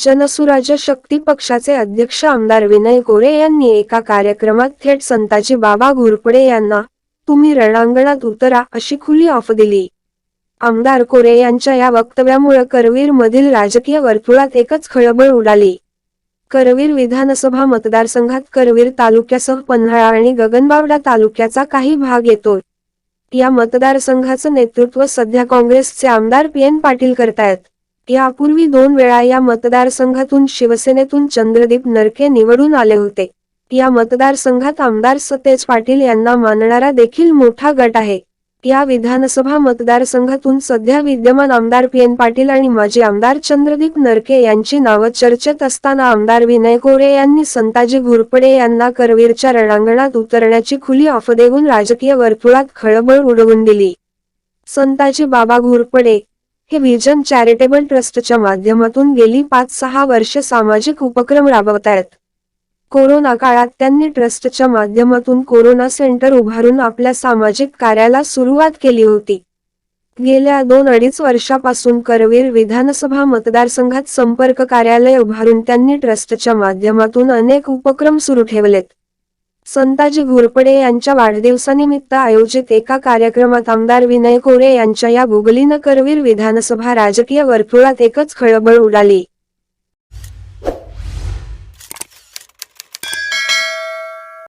जनसुराज्य शक्ती पक्षाचे अध्यक्ष आमदार विनय गोरे यांनी एका कार्यक्रमात थेट संताजी बाबा घोरपडे यांना तुम्ही रणांगणात उतरा अशी खुली ऑफ दिली. आमदार कोरे यांच्या या वक्तव्यामुळे करवीर मधील राजकीय वर्तुळात एकच खळबळ उडाली. करवीर विधानसभा मतदारसंघात करवीर तालुक्यासह पन्हाळा आणि गगनबावडा तालुक्याचा काही भाग येतोय या मतदारसंघाचं नेतृत्व सध्या काँग्रेसचे आमदार पी एन पाटील करतायत. यापूर्वी दोन वेळा या मतदारसंघातून शिवसेनेतून चंद्रदीप नरके निवडून आले होते. या मतदारसंघात आमदार सतेज पाटील यांना मानणारा देखील मोठा गट आहे. या विधानसभा मतदारसंघातून सध्या विद्यमान आमदार पी एन पाटील आणि माजी आमदार चंद्रदीप नरके यांची नावं चर्चेत असताना आमदार विनय कोरे यांनी संताजी घुरपडे यांना करवीरच्या रणांगणात उतरण्याची खुली ऑफ देऊन राजकीय वर्तुळात खळबळ उडवून दिली. संताजी बाबा घुरपडे हे विजन चॅरिटेबल ट्रस्टच्या माध्यमातून गेली पाच सहा वर्षे सामाजिक उपक्रम राबवत आहेत कोरोना काळात त्यांनी ट्रस्टच्या माध्यमातून कोरोना सेंटर उभारून आपल्या सामाजिक कार्याला सुरुवात केली होती. गेल्या दोन अडीच वर्षापासून करवीर विधानसभा मतदारसंघात संपर्क कार्यालय उभारून त्यांनी ट्रस्टच्या माध्यमातून अनेक उपक्रम सुरू ठेवलेत. संताजी घोरपडे यांच्या वाढदिवसानिमित्त आयोजित एका कार्यक्रमात आमदार विनय कोरे यांच्या या गुगलीनं करवीर विधानसभा राजकीय वर्तुळात एकच खळबळ उडाली.